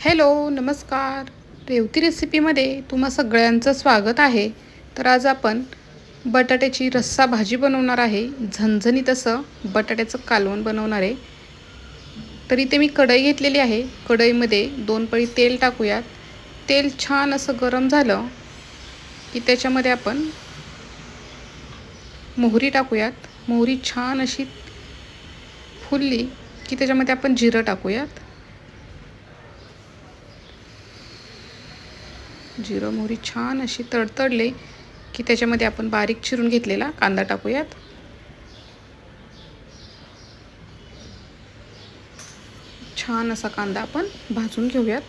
Hello नमस्कार. रेवती रेसिपीमध्ये तुम्हा सगळ्यांचं स्वागत आहे. तर आज आपण बटाट्याची रस्सा भाजी बनवणार आहे. झणझणीत असं बटाट्याचं कालवण बनवणार आहे. तर इथे मी कढई घेतलेली आहे. कढईमध्ये दोन पळी तेल टाकूयात. तेल छान असं गरम झालं की त्याच्यामध्ये आपण मोहरी टाकूयात. मोहरी छान अशी फुलली की त्याच्यामध्ये आपण जिरं टाकूयात. जिरं मोहरी छान अशी तडतडले की त्याच्यामध्ये आपण बारीक चिरून घेतलेला कांदा टाकूयात. छान असा कांदा आपण भाजून घेऊयात.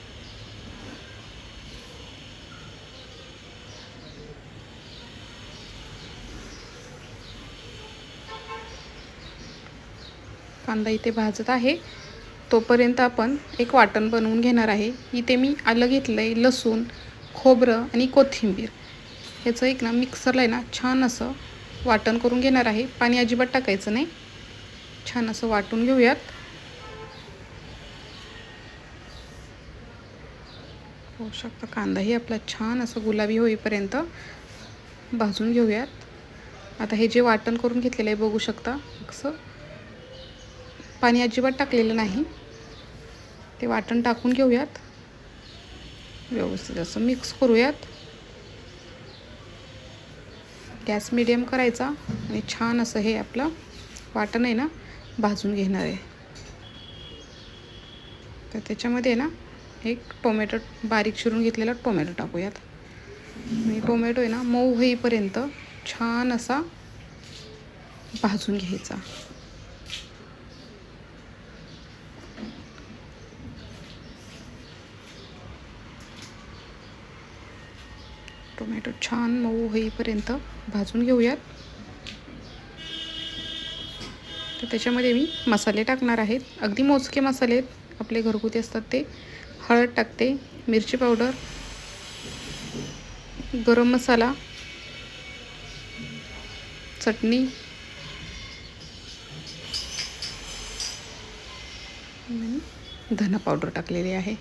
कांदा इथे भाजत आहे. तोपर्यंत आपण एक वाटण बनवून घेणार आहे. इथे मी आलं घेतलं आहे लसूण खोबरं आणि कोथिंबीर. ह्याचं एक ना मिक्सरला आहे ना छान असं वाटण करून घेणार आहे. पाणी अजिबात टाकायचं नाही. छान असं वाटून घेऊयात. होऊ शकतं कांदाही आपला छान असं गुलाबी होईपर्यंत भाजून घेऊयात. आता हे जे वाटण करून घेतलेलं आहे बघू शकता. असं पाणी अजिबात टाकलेलं नाही. ते वाटण टाकून घेऊयात. व्यवस्थित असं मिक्स करूयात. गॅस मिडियम करायचा आणि छान असं हे आपलं वाटण आहे ना भाजून घेणार आहे. तर त्याच्यामध्ये ना एक टोमॅटो बारीक चिरून घेतलेला टोमॅटो टाकूयात. आणि टोमॅटो आहे ना मऊ होईपर्यंत छान असा भाजून घ्यायचा. टोमॅटो छान मऊ होईपर्यंत भाजून घेऊयात. तर त्याच्यामध्ये मी मसाले टाकणार आहेत. अगदी मोजके मसाले आहेत. आपले घरगुती असतात ते. हळद टाकते मिरची पावडर गरम मसाला चटणी धना पावडर टाकलेली आहे.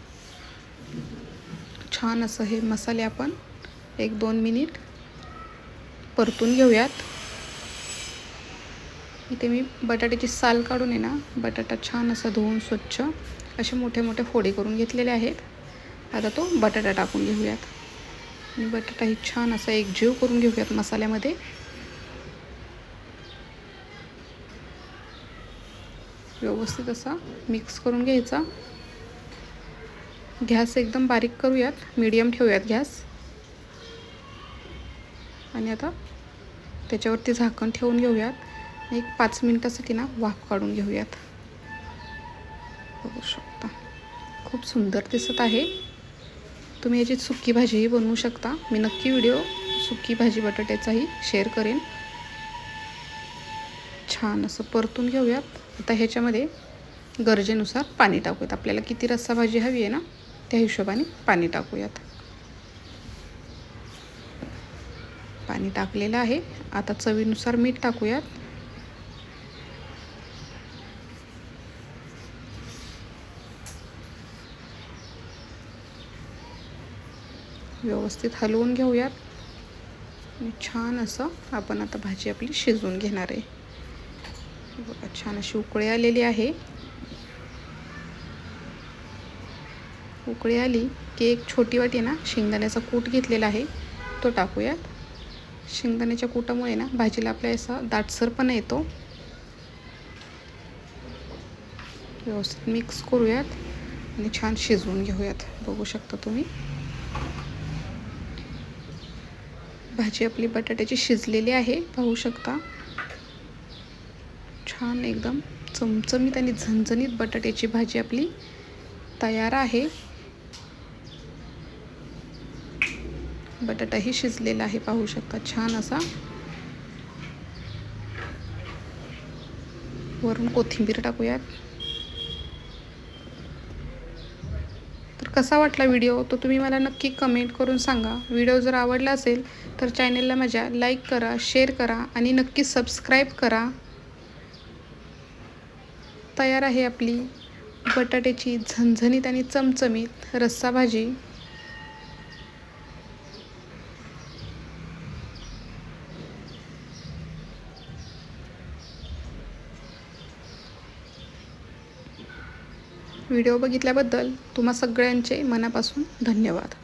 छान असं हे मसाले आपण एक दोन मिनिट. परतून घेऊयात. इथे मी बटाट्याची साल काढून आहे ना बटाटा छान असा धुवून स्वच्छ असे मोठे मोठे फोडे करून घेतलेले आहेत. आता तो बटाटा टाकून घेऊयात. आणि बटाटाही छान असा एक जीव करून घेऊयात मसाल्यामध्ये. व्यवस्थित असा मिक्स करून घ्यायचा. गॅस एकदम बारीक करूयात. मीडियम ठेवूयात गॅस. आणि आता त्याच्यावरती झाकण ठेवून घेऊयात. एक पाच मिनटासाठी ना वाफ काढून घेऊयात. बघू शकता. खूप सुंदर दिसत आहे. तुम्ही याची सुकी भाजीही बनवू शकता. मी नक्की व्हिडिओ सुकी भाजी बटाट्याचाही शेअर करेन. छान असं परतून घेऊयात. आता ह्याच्यामध्ये गरजेनुसार पाणी टाकूयात. आपल्याला किती रस्सा भाजी हवी आहे ना त्या हिशोबाने पाणी टाकूयात. पाणी टाकलेलं आहे. आता चवीनुसार मीठ टाकूयात. व्यवस्थित हलवून घेऊयात. छान असं आपण आता भाजी आपली शिजवून घेणार आहे. बघा छान अशी उकळी आलेली आहे. उकळी आली की एक छोटी वाटी ना शेंगदाण्याचा कूट घेतलेला आहे तो टाकूयात. शेंगदाण्याच्या कुटामुळे ना भाजीला आपल्या असा दाटसरपणा येतो. व्यवस्थित मिक्स करूयात आणि छान शिजवून घेऊयात. बघू शकता तुम्ही. भाजी आपली बटाट्याची शिजलेली आहे पाहू शकता. छान एकदम चमचमीत आणि झणझणीत बटाट्याची भाजी आपली तयार आहे. बटाटाही शिजलेला आहे पाहू शकता. छान असा वरून कोथिंबीर टाकूयात. तर कसा वाटला व्हिडिओ? तो तुम्ही मला नक्की कमेंट करून सांगा. व्हिडिओ जर आवडला असेल तर चॅनेलला माझ्या लाईक करा शेअर करा आणि नक्की सबस्क्राईब करा. तयार आहे आपली बटाट्याची झणझणीत आणि चमचमीत रस्सा भाजी व्हिडिओ बघितल्याबद्दल तुम्हा सगळ्यांचे मनापासून धन्यवाद.